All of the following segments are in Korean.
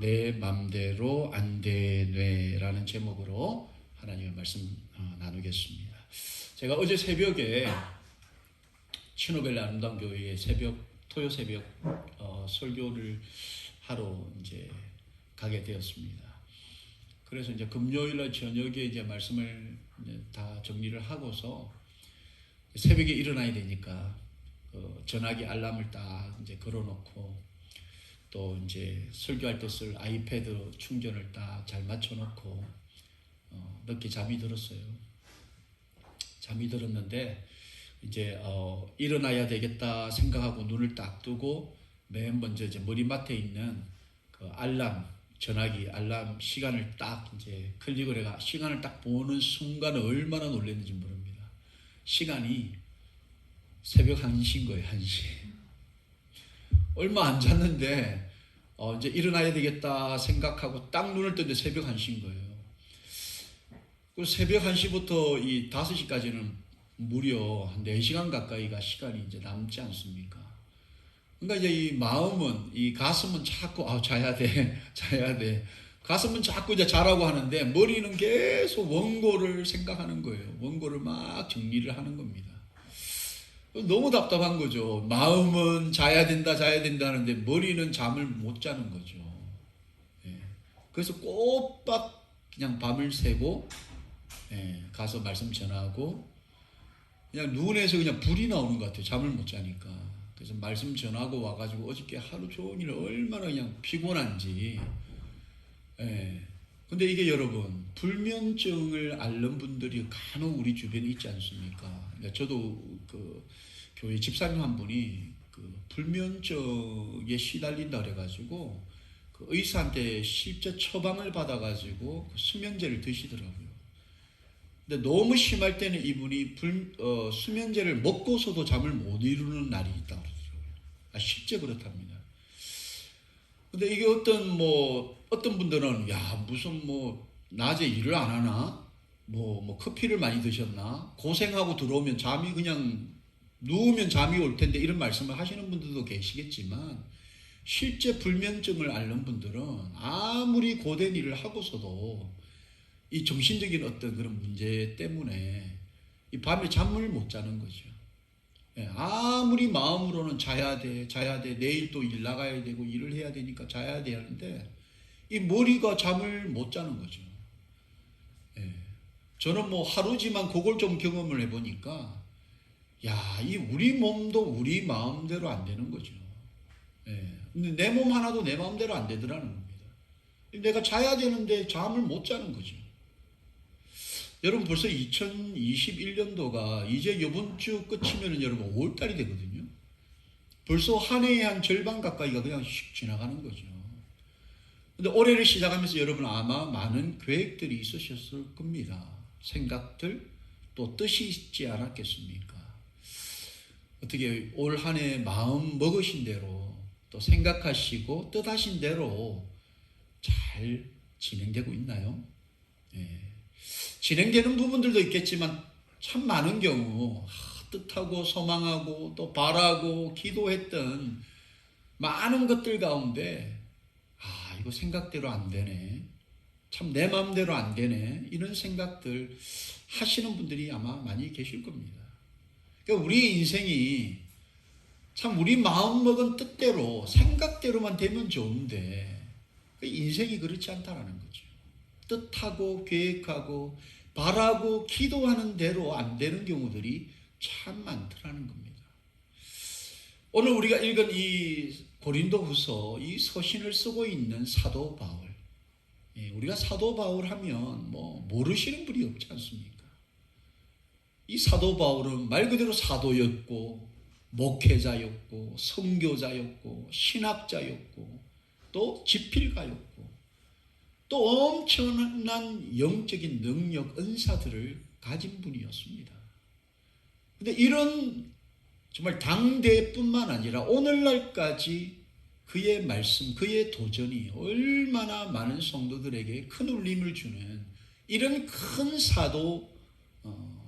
내 맘대로 안 되뇌라는 제목으로 하나님의 말씀 어, 나누겠습니다. 제가 어제 새벽에 신호벨 아름다운 교회의 새벽 토요 새벽 어, 설교를 하러 이제 가게 되었습니다. 그래서 이제 금요일 날 저녁에 이제 말씀을 이제 다 정리를 하고서 새벽에 일어나야 되니까 어, 전화기 알람을 딱 이제 걸어놓고 또 이제 설교할 때 쓸 아이패드 충전을 딱 잘 맞춰놓고 어, 늦게 잠이 들었어요. 잠이 들었는데 이제 어, 일어나야 되겠다 생각하고 눈을 딱 뜨고 맨 먼저 이제 머리맡에 있는 그 알람 전화기 알람 시간을 딱 이제 클릭을 해가 시간을 딱 보는 순간 얼마나 놀랐는지 모릅니다. 시간이 새벽 1시인 거예요, 1시. 얼마 안 잤는데 어, 이제 일어나야 되겠다 생각하고 딱 눈을 떴는데 새벽 1시인 거예요. 그 새벽 1시부터 이 5시까지는 무려 한 4시간 가까이가 시간이 이제 남지 않습니까? 그러니까 이제 이 마음은 이 가슴은 자꾸 아 자야 돼 자야 돼 가슴은 자꾸 이제 자라고 하는데 머리는 계속 원고를 생각하는 거예요 원고를 막 정리를 하는 겁니다 너무 답답한 거죠 마음은 자야 된다 자야 된다 하는데 머리는 잠을 못 자는 거죠 예. 그래서 꼬박 그냥 밤을 새고 예, 가서 말씀 전하고 그냥 눈에서 그냥 불이 나오는 것 같아요 잠을 못 자니까 그래서 말씀 전하고 와가지고 어저께 하루 종일 얼마나 그냥 피곤한지. 예. 근데 이게 여러분 불면증을 앓는 분들이 간혹 우리 주변에 있지 않습니까? 그러니까 저도 그 교회 집사님 한 분이 그 불면증에 시달린다 그래가지고 그 의사한테 실제 처방을 받아가지고 그 수면제를 드시더라고요. 근데 너무 심할 때는 이분이 불, 어, 수면제를 먹고서도 잠을 못 이루는 날이 있다 그러더라고요. 아, 실제 그렇답니다. 근데 이게 어떤 뭐 어떤 분들은 야 무슨 뭐 낮에 일을 안 하나 뭐, 뭐 커피를 많이 드셨나 고생하고 들어오면 잠이 그냥 누우면 잠이 올 텐데 이런 말씀을 하시는 분들도 계시겠지만 실제 불면증을 앓는 분들은 아무리 고된 일을 하고서도 이 정신적인 어떤 그런 문제 때문에 이 밤에 잠을 못 자는 거죠. 예, 아무리 마음으로는 자야 돼, 자야 돼, 내일 또 일 나가야 되고 일을 해야 되니까 자야 돼 하는데 이 머리가 잠을 못 자는 거죠. 예, 저는 뭐 하루지만 그걸 좀 경험을 해보니까 야, 이 우리 몸도 우리 마음대로 안 되는 거죠. 예, 근데 내 몸 하나도 내 마음대로 안 되더라는 겁니다. 내가 자야 되는데 잠을 못 자는 거죠. 여러분 벌써 2021년도가 이제 이번 주 끝이면 여러분 5월달이 되거든요. 벌써 한 해의 한 절반 가까이가 그냥 휙 지나가는 거죠. 근데 올해를 시작하면서 여러분 아마 많은 계획들이 있으셨을 겁니다. 생각들 또 뜻이 있지 않았겠습니까? 어떻게 올 한 해 마음 먹으신 대로 또 생각하시고 뜻하신 대로 잘 진행되고 있나요? 예. 진행되는 부분들도 있겠지만 참 많은 경우 뜻하고 소망하고 또 바라고 기도했던 많은 것들 가운데 아 이거 생각대로 안 되네 참 내 마음대로 안 되네 이런 생각들 하시는 분들이 아마 많이 계실 겁니다. 그러니까 우리 인생이 참 우리 마음 먹은 뜻대로 생각대로만 되면 좋은데 그 인생이 그렇지 않다라는 거죠. 뜻하고 계획하고 바라고 기도하는 대로 안 되는 경우들이 참 많더라는 겁니다. 오늘 우리가 읽은 이 고린도 후서 이 서신을 쓰고 있는 사도 바울. 예, 우리가 사도 바울 하면 뭐 모르시는 분이 없지 않습니까? 이 사도 바울은 말 그대로 사도였고 목회자였고 선교자였고 신학자였고 또 지필가였고 또 엄청난 영적인 능력, 은사들을 가진 분이었습니다. 근데 이런 정말 당대뿐만 아니라 오늘날까지 그의 말씀, 그의 도전이 얼마나 많은 성도들에게 큰 울림을 주는 이런 큰 사도의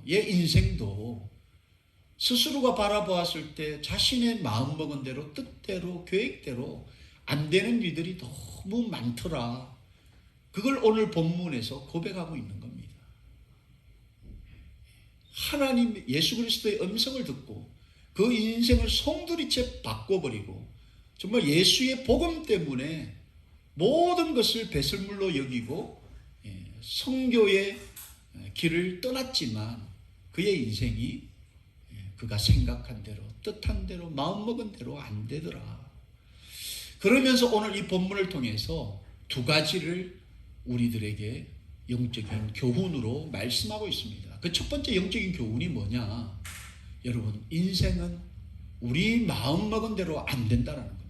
인생도 스스로가 바라보았을 때 자신의 마음먹은 대로 뜻대로 계획대로 안 되는 일들이 너무 많더라. 그걸 오늘 본문에서 고백하고 있는 겁니다. 하나님 예수 그리스도의 음성을 듣고 그 인생을 송두리째 바꿔버리고 정말 예수의 복음 때문에 모든 것을 배설물로 여기고 예, 성교의 길을 떠났지만 그의 인생이 예, 그가 생각한 대로 뜻한 대로 마음먹은 대로 안 되더라. 그러면서 오늘 이 본문을 통해서 두 가지를 우리들에게 영적인 교훈으로 말씀하고 있습니다. 그 첫 번째 영적인 교훈이 뭐냐? 여러분, 인생은 우리 마음먹은 대로 안 된다는 겁니다.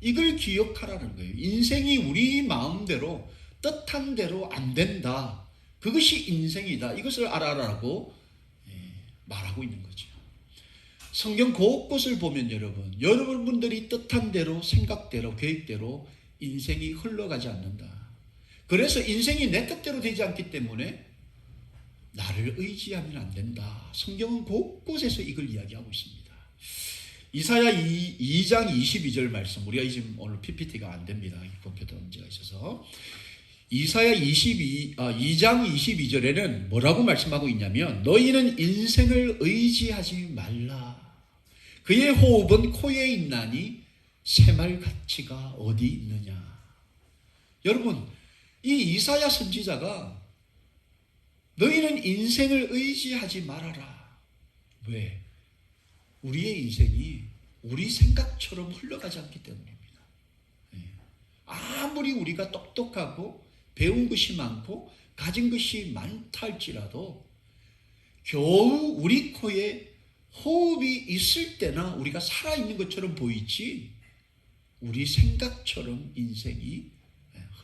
이걸 기억하라는 거예요. 인생이 우리 마음대로 뜻한 대로 안 된다. 그것이 인생이다. 이것을 알아라고 예, 말하고 있는 거죠. 성경 곳곳을 보면 여러분, 여러분들이 뜻한 대로, 생각대로, 계획대로 인생이 흘러가지 않는다. 그래서 인생이 내 뜻대로 되지 않기 때문에 나를 의지하면 안 된다. 성경은 곳곳에서 이걸 이야기하고 있습니다. 이사야 2, 장 22절 말씀, 우리가 지금 오늘 PPT가 안 됩니다. 컴퓨터 문제가 있어서. 이사야 22, 아, 2장 22절에는 뭐라고 말씀하고 있냐면, 너희는 인생을 의지하지 말라. 그의 호흡은 코에 있나니 새말 가치가 어디 있느냐. 여러분, 이 이사야 선지자가 너희는 인생을 의지하지 말아라. 왜? 우리의 인생이 우리 생각처럼 흘러가지 않기 때문입니다. 예. 아무리 우리가 똑똑하고 배운 것이 많고 가진 것이 많다 할지라도 겨우 우리 코에 호흡이 있을 때나 우리가 살아있는 것처럼 보이지 우리 생각처럼 인생이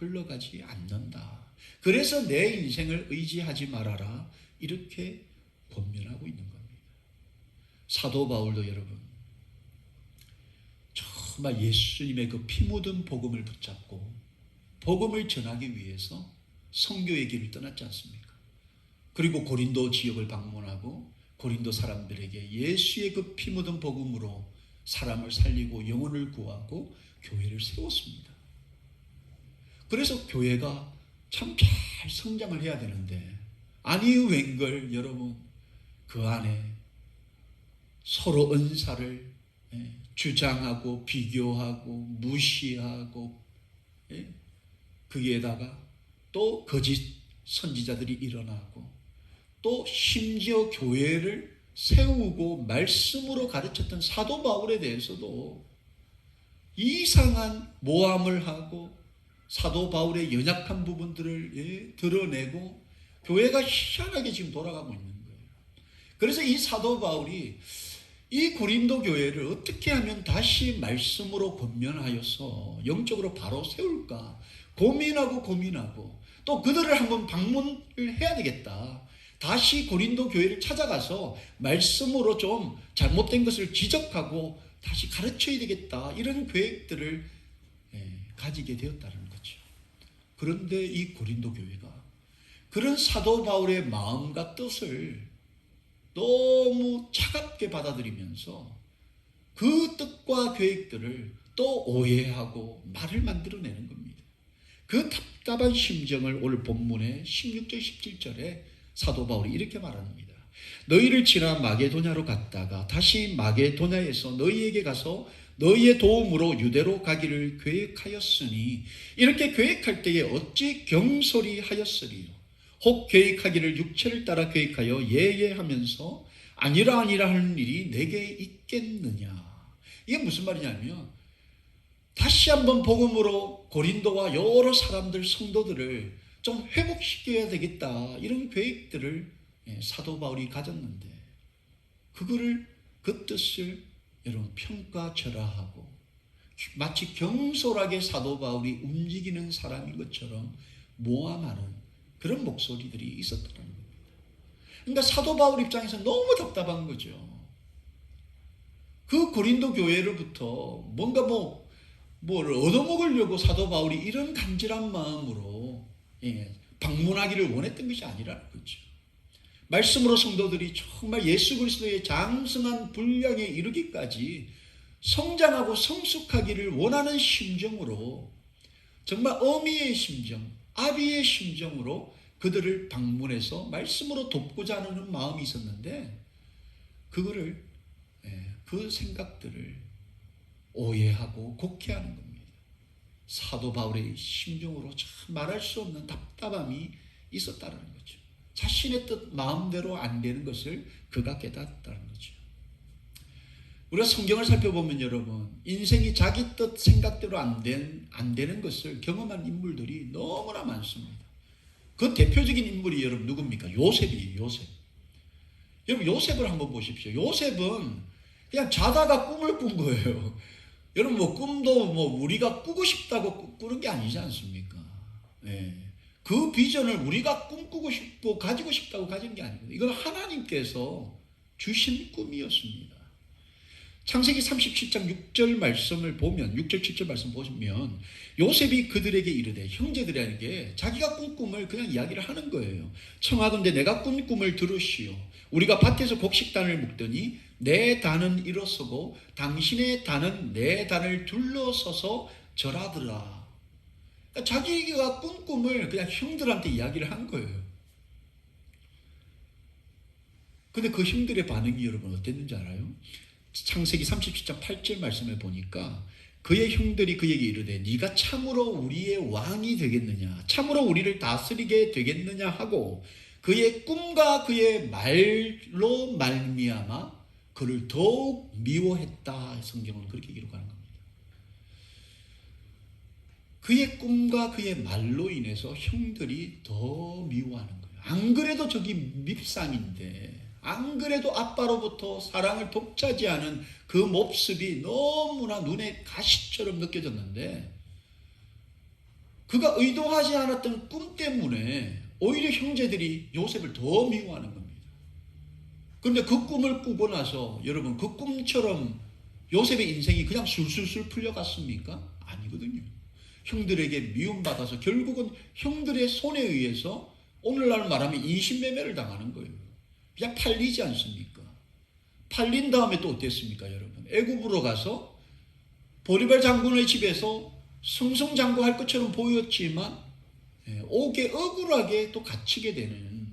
흘러가지 않는다. 그래서 내 인생을 의지하지 말아라. 이렇게 권면하고 있는 겁니다. 사도 바울도 여러분, 정말 예수님의 그 피 묻은 복음을 붙잡고 복음을 전하기 위해서 성교의 길을 떠났지 않습니까? 그리고 고린도 지역을 방문하고 고린도 사람들에게 예수의 그 피 묻은 복음으로 사람을 살리고 영혼을 구하고 교회를 세웠습니다. 그래서 교회가 참 잘 성장을 해야 되는데 아니 웬걸 여러분 그 안에 서로 은사를 예, 주장하고 비교하고 무시하고 예, 거기에다가 또 거짓 선지자들이 일어나고 또 심지어 교회를 세우고 말씀으로 가르쳤던 사도 바울에 대해서도 이상한 모함을 하고 사도 바울의 연약한 부분들을 예, 드러내고 교회가 희한하게 지금 돌아가고 있는 거예요. 그래서 이 사도 바울이 이 고린도 교회를 어떻게 하면 다시 말씀으로 권면하여서 영적으로 바로 세울까 고민하고 고민하고 또 그들을 한번 방문을 해야 되겠다. 다시 고린도 교회를 찾아가서 말씀으로 좀 잘못된 것을 지적하고 다시 가르쳐야 되겠다. 이런 계획들을 예, 가지게 되었다는. 그런데 이 고린도 교회가 그런 사도 바울의 마음과 뜻을 너무 차갑게 받아들이면서 그 뜻과 계획들을 또 오해하고 말을 만들어내는 겁니다. 그 답답한 심정을 오늘 본문의 16절 17절에 사도 바울이 이렇게 말합니다. 너희를 지나 마게도냐로 갔다가 다시 마게도냐에서 너희에게 가서 너희의 도움으로 유대로 가기를 계획하였으니 이렇게 계획할 때에 어찌 경솔히 하였으리요 혹 계획하기를 육체를 따라 계획하여 예예하면서 아니라 아니라 하는 일이 내게 있겠느냐. 이게 무슨 말이냐면 다시 한번 복음으로 고린도와 여러 사람들 성도들을 좀 회복시켜야 되겠다. 이런 계획들을 예, 사도 바울이 가졌는데 그거를 그 뜻을 여러분 평가절하하고 마치 경솔하게 사도 바울이 움직이는 사람인 것처럼 모함하는 그런 목소리들이 있었다는 겁니다. 그러니까 사도 바울 입장에서 너무 답답한 거죠. 그 고린도 교회로부터 뭔가 뭐, 뭘 얻어먹으려고 사도 바울이 이런 간절한 마음으로 예, 방문하기를 원했던 것이 아니라는 거죠. 말씀으로 성도들이 정말 예수 그리스도의 장성한 분량에 이르기까지 성장하고 성숙하기를 원하는 심정으로 정말 어미의 심정, 아비의 심정으로 그들을 방문해서 말씀으로 돕고자 하는 마음이 있었는데 그거를 예, 그 생각들을 오해하고 곡해하는 겁니다. 사도 바울의 심정으로 참 말할 수 없는 답답함이 있었다는 거죠. 자신의 뜻 마음대로 안 되는 것을 그가 깨닫았다는 거죠. 우리가 성경을 살펴보면 여러분 인생이 자기 뜻 생각대로 안, 된, 안 되는 것을 경험한 인물들이 너무나 많습니다. 그 대표적인 인물이 여러분 누굽니까? 요셉이에요. 요셉. 여러분 요셉을 한번 보십시오. 요셉은 그냥 자다가 꿈을 꾼 거예요. 여러분 뭐 꿈도 뭐 우리가 꾸고 싶다고 꾸는 게 아니지 않습니까? 예. 그 비전을 우리가 꿈꾸고 싶고 가지고 싶다고 가진 게 아니거든요. 이건 하나님께서 주신 꿈이었습니다. 창세기 37장 6절 말씀을 보면 6절 7절 말씀 보시면 요셉이 그들에게 이르되 형제들에게 자기가 꾼 꿈을 그냥 이야기를 하는 거예요. 청하건대 내가 꾼 꿈을 들으시오. 우리가 밭에서 곡식단을 묶더니 내 단은 일어서고 당신의 단은 내 단을 둘러서서 절하더라. 그러니까 자기가 꾼 꿈을 그냥 형들한테 이야기를 한 거예요. 근데 그 형들의 반응이 여러분 어땠는지 알아요? 창세기 37장 8절 말씀을 보니까 그의 형들이 그에게 이르되 네가 참으로 우리의 왕이 되겠느냐 참으로 우리를 다스리게 되겠느냐 하고 그의 꿈과 그의 말로 말미암아 그를 더욱 미워했다 성경은 그렇게 기록하는 겁니다. 그의 꿈과 그의 말로 인해서 형들이 더 미워하는 거예요. 안 그래도 저기 밉상인데 안 그래도 아빠로부터 사랑을 독차지하는 그 모습이 너무나 눈에 가시처럼 느껴졌는데 그가 의도하지 않았던 꿈 때문에 오히려 형제들이 요셉을 더 미워하는 겁니다. 그런데 그 꿈을 꾸고 나서 여러분 그 꿈처럼 요셉의 인생이 그냥 술술술 풀려갔습니까? 아니거든요. 형들에게 미움받아서 결국은 형들의 손에 의해서 오늘날 말하면 인신매매를 당하는 거예요. 그냥 팔리지 않습니까? 팔린 다음에 또 어땠습니까, 여러분? 애굽으로 가서 보리발 장군의 집에서 승승장구할 것처럼 보였지만 예, 옥에 억울하게 또 갇히게 되는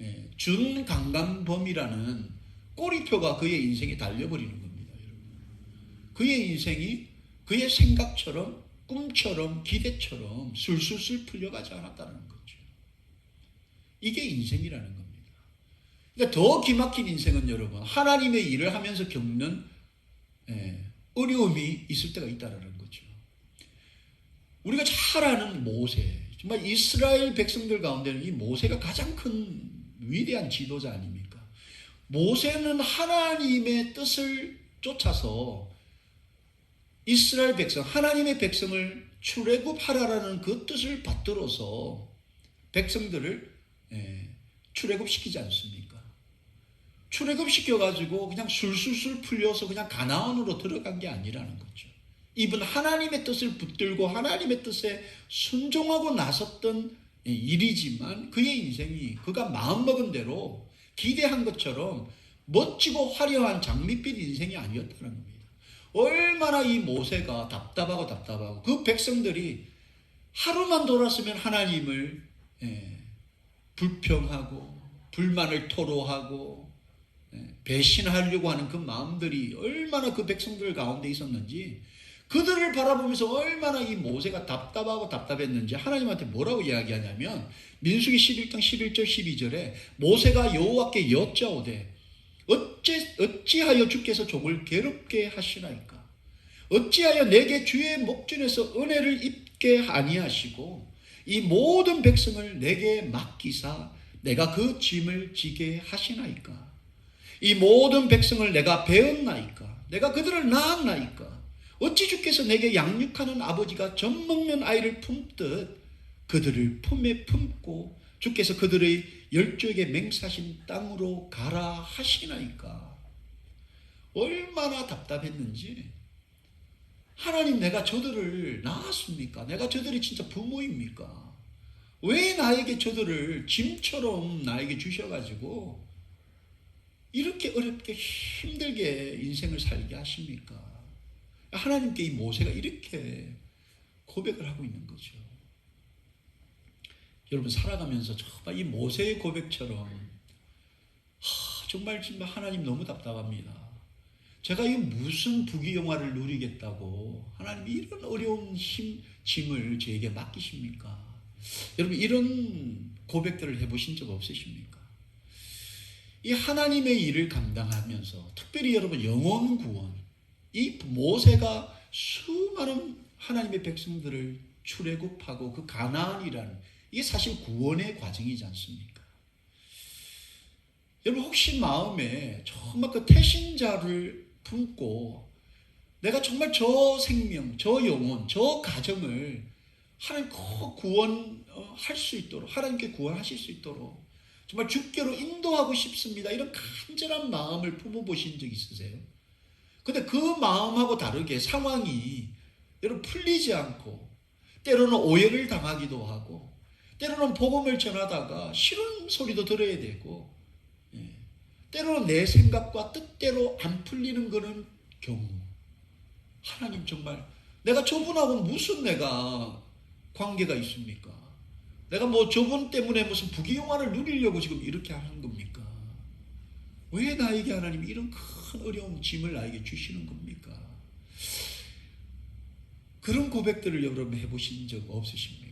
예, 준강간범이라는 꼬리표가 그의 인생에 달려버리는 겁니다, 여러분. 그의 인생이 그의 생각처럼 꿈처럼 기대처럼 술술술 풀려가지 않았다는 거죠. 이게 인생이라는 겁니다. 그러니까 더 기막힌 인생은 여러분 하나님의 일을 하면서 겪는 예, 어려움이 있을 때가 있다는 거죠. 우리가 잘 아는 모세, 정말 이스라엘 백성들 가운데는 이 모세가 가장 큰 위대한 지도자 아닙니까? 모세는 하나님의 뜻을 쫓아서 이스라엘 백성, 하나님의 백성을 출애굽하라라는 그 뜻을 받들어서 백성들을 예, 출애굽시키지 않습니까? 출애굽시켜 가지고 그냥 술술술 풀려서 그냥 가나안으로 들어간 게 아니라는 거죠. 이분 하나님의 뜻을 붙들고 하나님의 뜻에 순종하고 나섰던 일이지만 그의 인생이 그가 마음먹은 대로 기대한 것처럼 멋지고 화려한 장밋빛 인생이 아니었다는 겁니다. 얼마나 이 모세가 답답하고 답답하고 그 백성들이 하루만 돌았으면 하나님을 예, 불평하고 불만을 토로하고 예, 배신하려고 하는 그 마음들이 얼마나 그 백성들 가운데 있었는지 그들을 바라보면서 얼마나 이 모세가 답답하고 답답했는지 하나님한테 뭐라고 이야기하냐면 민수기 11장 11절 12절에 모세가 여호와께 여짜오되 어째 어찌하여 주께서 족을 괴롭게 하시나이까? 어찌하여 내게 주의 목전에서 은혜를 입게 아니하시고 이 모든 백성을 내게 맡기사 내가 그 짐을 지게 하시나이까? 이 모든 백성을 내가 배웠나이까? 내가 그들을 낳았나이까? 어찌 주께서 내게 양육하는 아버지가 젖 먹는 아이를 품듯 그들을 품에 품고 주께서 그들의 열조에게 맹사신 땅으로 가라 하시나이까 얼마나 답답했는지 하나님 내가 저들을 낳았습니까? 내가 저들이 진짜 부모입니까? 왜 나에게 저들을 짐처럼 나에게 주셔가지고 이렇게 어렵게 힘들게 인생을 살게 하십니까? 하나님께 이 모세가 이렇게 고백을 하고 있는 거죠. 여러분 살아가면서 정말 이 모세의 고백처럼 하, 정말 정말 하나님 너무 답답합니다. 제가 이 무슨 부귀영화를 누리겠다고 하나님이 이런 어려운 힘 짐을 저에게 맡기십니까? 여러분 이런 고백들을 해보신 적 없으십니까? 이 하나님의 일을 감당하면서 특별히 여러분 영원 구원 이 모세가 수많은 하나님의 백성들을 출애굽하고 그 가나안이라는 이게 사실 구원의 과정이지 않습니까? 여러분 혹시 마음에 정말 그 태신자를 품고 내가 정말 저 생명, 저 영혼, 저 가정을 하나님 꼭 구원할 수 있도록 하나님께 구원하실 수 있도록 정말 주께로 인도하고 싶습니다. 이런 간절한 마음을 품어보신 적 있으세요? 근데 그 마음하고 다르게 상황이 여러분 풀리지 않고 때로는 오해를 당하기도 하고 때로는 복음을 전하다가 싫은 소리도 들어야 되고 예. 때로는 내 생각과 뜻대로 안 풀리는 그런 경우 하나님 정말 내가 저분하고 무슨 내가 관계가 있습니까? 내가 뭐 저분 때문에 무슨 부귀영화를 누리려고 지금 이렇게 하는 겁니까? 왜 나에게 하나님 이런 큰 어려운 짐을 나에게 주시는 겁니까? 그런 고백들을 여러분 해보신 적 없으십니까?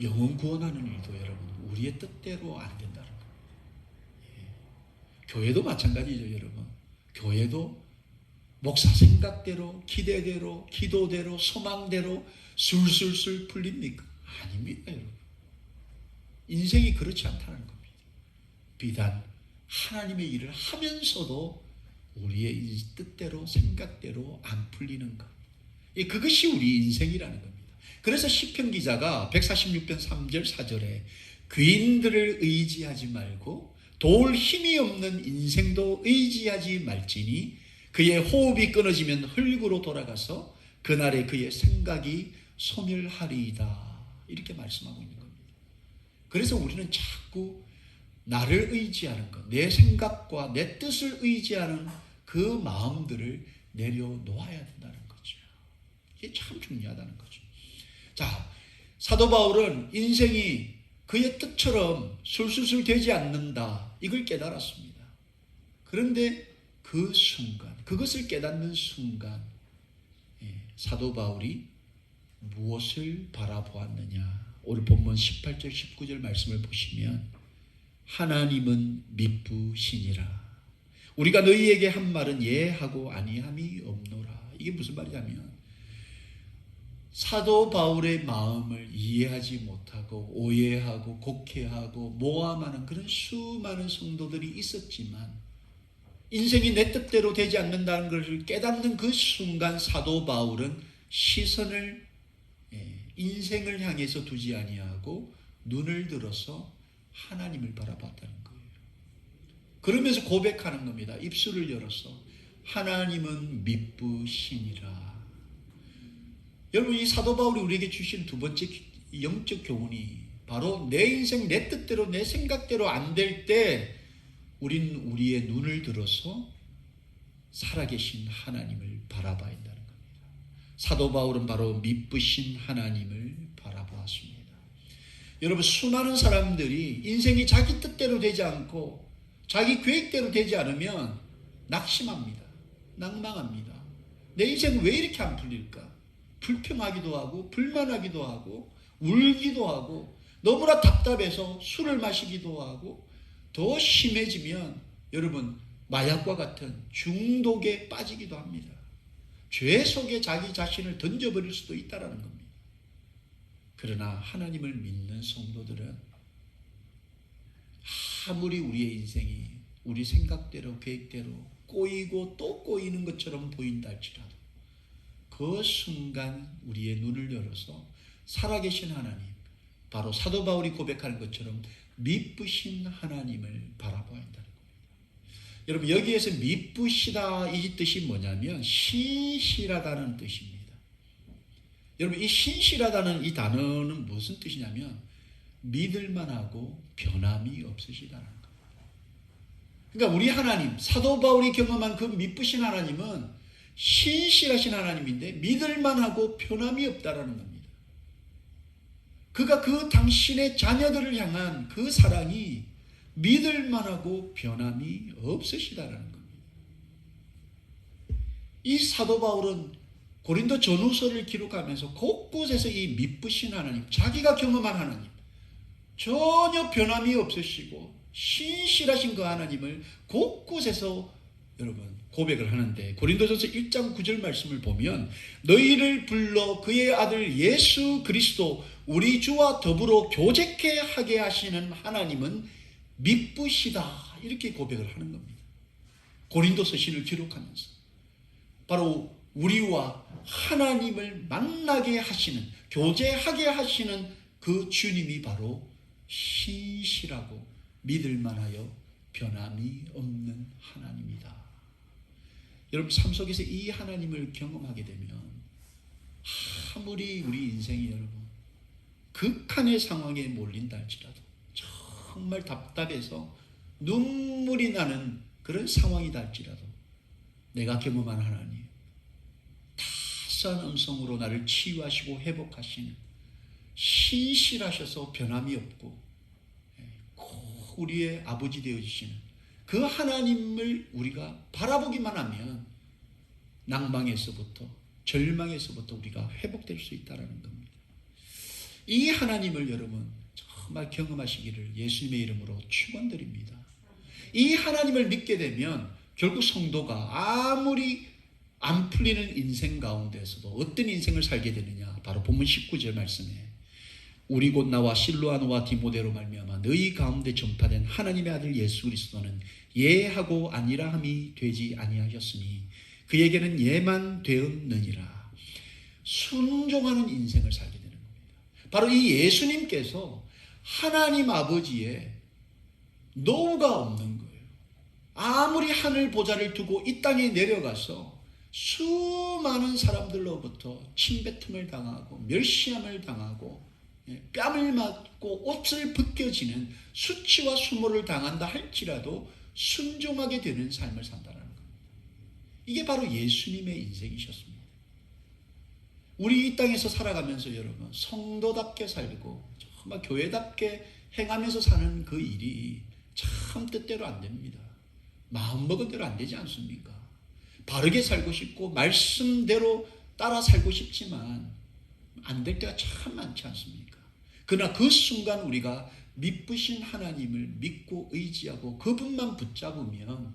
예. 영혼 구원하는 일도 여러분 우리의 뜻대로 안 된다는 겁니다. 예. 교회도 마찬가지죠, 여러분. 교회도 목사 생각대로, 기대대로, 기도대로, 소망대로 술술술 풀립니까? 아닙니다, 여러분. 인생이 그렇지 않다는 겁니다. 비단 하나님의 일을 하면서도 우리의 이 뜻대로 생각대로 안 풀리는 것. 예, 그것이 우리 인생이라는 겁니다. 그래서 시편 기자가 146편 3절 4절에 귀인들을 의지하지 말고 도울 힘이 없는 인생도 의지하지 말지니 그의 호흡이 끊어지면 흙으로 돌아가서 그날에 그의 생각이 소멸하리이다. 이렇게 말씀하고 있는 겁니다. 그래서 우리는 자꾸 나를 의지하는 것, 내 생각과 내 뜻을 의지하는 그 마음들을 내려놓아야 된다는 거죠. 이게 참 중요하다는 거죠. 자, 사도 바울은 인생이 그의 뜻처럼 술술술 되지 않는다. 이걸 깨달았습니다. 그런데 그 순간, 그것을 깨닫는 순간, 예, 사도 바울이 무엇을 바라보았느냐. 오늘 본문 18절, 19절 말씀을 보시면, 하나님은 미쁘시니라. 우리가 너희에게 한 말은 예하고 아니함이 없노라. 이게 무슨 말이냐면 사도 바울의 마음을 이해하지 못하고 오해하고 곡해하고 모함하는 그런 수많은 성도들이 있었지만 인생이 내 뜻대로 되지 않는다는 것을 깨닫는 그 순간 사도 바울은 시선을 예, 인생을 향해서 두지 아니하고 눈을 들어서 하나님을 바라봤다는 거예요. 그러면서 고백하는 겁니다. 입술을 열어서 하나님은 미쁘시니라. 여러분 이 사도 바울이 우리에게 주신 두 번째 영적 교훈이 바로 내 인생 내 뜻대로 내 생각대로 안 될 때 우린 우리의 눈을 들어서 살아계신 하나님을 바라봐야 한다는 겁니다. 사도 바울은 바로 미쁘신 하나님을 바라보았습니다. 여러분 수많은 사람들이 인생이 자기 뜻대로 되지 않고 자기 계획대로 되지 않으면 낙심합니다. 낭망합니다. 내 인생은 왜 이렇게 안 풀릴까? 불평하기도 하고 불만하기도 하고 울기도 하고 너무나 답답해서 술을 마시기도 하고 더 심해지면 여러분 마약과 같은 중독에 빠지기도 합니다. 죄 속에 자기 자신을 던져버릴 수도 있다라는 겁니다. 그러나 하나님을 믿는 성도들은 아무리 우리의 인생이 우리 생각대로 계획대로 꼬이고 또 꼬이는 것처럼 보인다 할지라도 그 순간 우리의 눈을 열어서 살아계신 하나님 바로 사도 바울이 고백하는 것처럼 미쁘신 하나님을 바라봐야 한다는 겁니다. 여러분 여기에서 미쁘시다 이 뜻이 뭐냐면 신실하다는 뜻입니다. 여러분 이 신실하다는 이 단어는 무슨 뜻이냐면 믿을만하고 변함이 없으시다는 겁니다. 그러니까 우리 하나님 사도 바울이 경험한 그 미쁘신 하나님은 신실하신 하나님인데 믿을만하고 변함이 없다라는 겁니다. 그가 그 당신의 자녀들을 향한 그 사랑이 믿을만하고 변함이 없으시다라는 겁니다. 이 사도 바울은 고린도 전후서를 기록하면서 곳곳에서 이 믿으신 하나님, 자기가 경험한 하나님, 전혀 변함이 없으시고 신실하신 그 하나님을 곳곳에서 여러분 고백을 하는데 고린도전서 1장 9절 말씀을 보면 너희를 불러 그의 아들 예수 그리스도 우리 주와 더불어 교제케 하게 하시는 하나님은 믿으시다 이렇게 고백을 하는 겁니다. 고린도서 신을 기록하면서 바로 우리와 하나님을 만나게 하시는 교제하게 하시는 그 주님이 바로 신실하고 믿을 만하여 변함이 없는 하나님이다. 여러분 삶 속에서 이 하나님을 경험하게 되면 아무리 우리 인생이 여러분 극한의 상황에 몰린다 할지라도 정말 답답해서 눈물이 나는 그런 상황이다 할지라도 내가 경험한 하나님 따스한 음성으로 나를 치유하시고 회복하시는 신실하셔서 변함이 없고 꼭 우리의 아버지 되어주시는 그 하나님을 우리가 바라보기만 하면 낭망에서부터 절망에서부터 우리가 회복될 수 있다는 겁니다. 이 하나님을 여러분 정말 경험하시기를 예수님의 이름으로 축원드립니다. 이 하나님을 믿게 되면 결국 성도가 아무리 안 풀리는 인생 가운데서도 어떤 인생을 살게 되느냐? 바로 본문 19절 말씀에 우리 곧 나와 실로아노와 디모데로 말미암아 너희 가운데 전파된 하나님의 아들 예수 그리스도는 예하고 아니라 함이 되지 아니하셨으니 그에게는 예만 되었느니라. 순종하는 인생을 살게 되는 겁니다. 바로 이 예수님께서 하나님 아버지의 노후가 없는 거예요. 아무리 하늘 보좌를 두고 이 땅에 내려가서 수많은 사람들로부터 침뱉음을 당하고 멸시함을 당하고 예, 뺨을 맞고 옷을 벗겨지는 수치와 수모를 당한다 할지라도 순종하게 되는 삶을 산다는 겁니다. 이게 바로 예수님의 인생이셨습니다. 우리 이 땅에서 살아가면서 여러분 성도답게 살고 정말 교회답게 행하면서 사는 그 일이 참 뜻대로 안 됩니다. 마음먹은 대로 안 되지 않습니까? 바르게 살고 싶고 말씀대로 따라 살고 싶지만 안 될 때가 참 많지 않습니까? 그러나 그 순간 우리가 믿으신 하나님을 믿고 의지하고 그분만 붙잡으면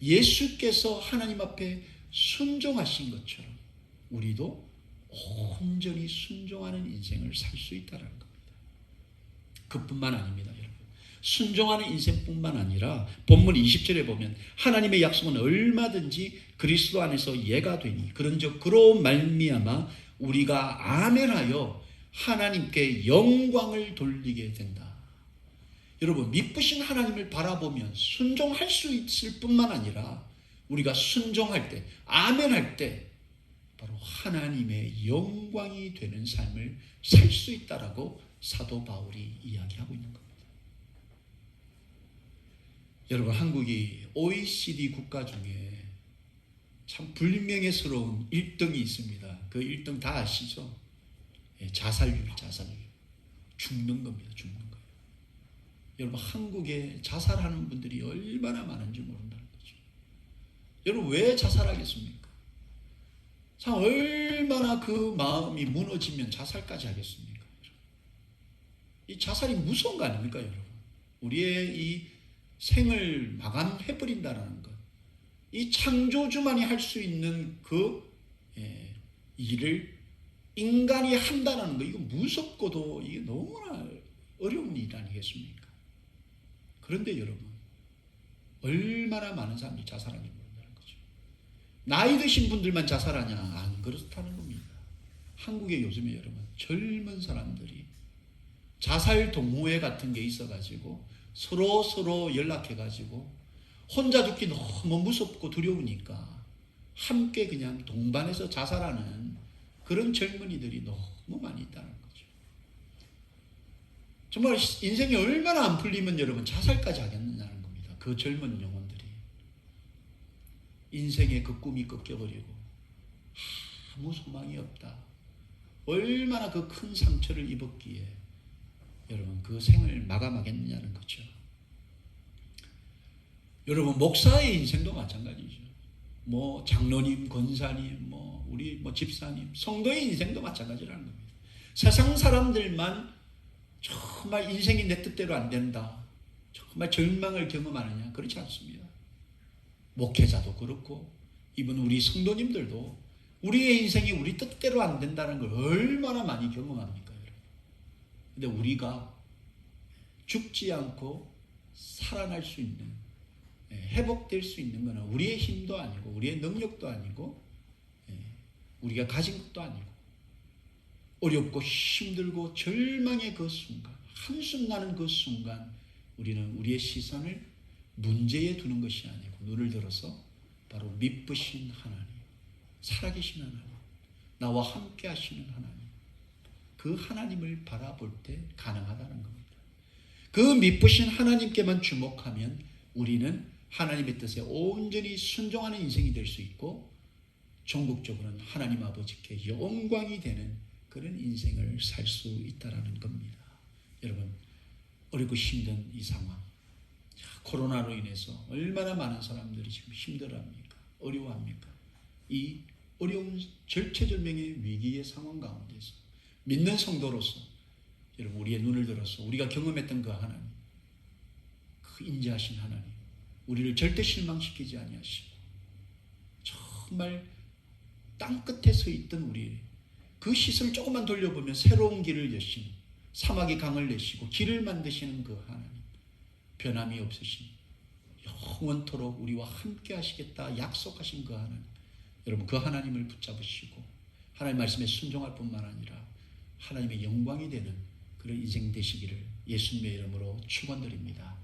예수께서 하나님 앞에 순종하신 것처럼 우리도 온전히 순종하는 인생을 살 수 있다는 겁니다. 그뿐만 아닙니다, 여러분. 순종하는 인생뿐만 아니라 본문 20절에 보면 하나님의 약속은 얼마든지 그리스도 안에서 예가 되니 그런즉 그로 말미암아 우리가 아멘하여 하나님께 영광을 돌리게 된다. 여러분 믿으신 하나님을 바라보면 순종할 수 있을 뿐만 아니라 우리가 순종할 때 아멘 할 때 바로 하나님의 영광이 되는 삶을 살 수 있다라고 사도 바울이 이야기하고 있는 겁니다. 여러분 한국이 OECD 국가 중에 참 불명예스러운 1등이 있습니다. 그 1등 다 아시죠? 예, 자살률, 자살률. 죽는 겁니다. 죽는 거예요. 여러분 한국에 자살하는 분들이 얼마나 많은지 모른다는 거죠. 여러분 왜 자살하겠습니까? 참 얼마나 그 마음이 무너지면 자살까지 하겠습니까? 이 자살이 무서운 거 아닙니까, 여러분? 우리의 이 생을 마감해 버린다는 것. 이 창조주만이 할 수 있는 그 예, 일을 인간이 한다는 거 이거 무섭고도 이게 너무나 어려운 일 아니겠습니까? 그런데 여러분 얼마나 많은 사람들이 자살하는지 모른다는 거죠. 나이 드신 분들만 자살하냐? 안 그렇다는 겁니다. 한국에 요즘에 여러분 젊은 사람들이 자살 동호회 같은 게 있어가지고 서로 서로 연락해가지고 혼자 죽기 너무 무섭고 두려우니까 함께 그냥 동반해서 자살하는 그런 젊은이들이 너무 많이 있다는 거죠. 정말 인생이 얼마나 안 풀리면 여러분 자살까지 하겠느냐는 겁니다. 그 젊은 영혼들이 인생의 그 꿈이 꺾여버리고 아무 소망이 없다. 얼마나 그 큰 상처를 입었기에 여러분 그 생을 마감하겠느냐는 거죠. 여러분 목사의 인생도 마찬가지죠. 뭐 장로님, 권사님, 뭐 우리 뭐 집사님, 성도의 인생도 마찬가지라는 겁니다. 세상 사람들만 정말 인생이 내 뜻대로 안 된다. 정말 절망을 경험하느냐? 그렇지 않습니다. 목회자도 그렇고 이번 우리 성도님들도 우리의 인생이 우리 뜻대로 안 된다는 걸 얼마나 많이 경험합니까, 여러분? 근데 우리가 죽지 않고 살아날 수 있는 예, 회복될 수 있는 것은 우리의 힘도 아니고 우리의 능력도 아니고 예, 우리가 가진 것도 아니고 어렵고 힘들고 절망의 그 순간 한숨 나는 그 순간 우리는 우리의 시선을 문제에 두는 것이 아니고 눈을 들어서 바로 미쁘신 하나님 살아계신 하나님 나와 함께 하시는 하나님 그 하나님을 바라볼 때 가능하다는 겁니다. 그 미쁘신 하나님께만 주목하면 우리는 하나님의 뜻에 온전히 순종하는 인생이 될 수 있고 전국적으로는 하나님 아버지께 영광이 되는 그런 인생을 살 수 있다라는 겁니다. 여러분 어렵고 힘든 이 상황 자, 코로나로 인해서 얼마나 많은 사람들이 지금 힘들어합니까? 어려워합니까? 이 어려운 절체절명의 위기의 상황 가운데서 믿는 성도로서 여러분 우리의 눈을 들어서 우리가 경험했던 그 하나님 그 인자하신 하나님 우리를 절대 실망시키지 아니하시고 정말 땅 끝에 서 있던 우리 그 시선을 조금만 돌려보면 새로운 길을 여신 사막의 강을 내시고 길을 만드시는 그 하나님 변함이 없으신 영원토록 우리와 함께 하시겠다 약속하신 그 하나님 여러분 그 하나님을 붙잡으시고 하나님 말씀에 순종할 뿐만 아니라 하나님의 영광이 되는 그런 인생 되시기를 예수님의 이름으로 축원드립니다.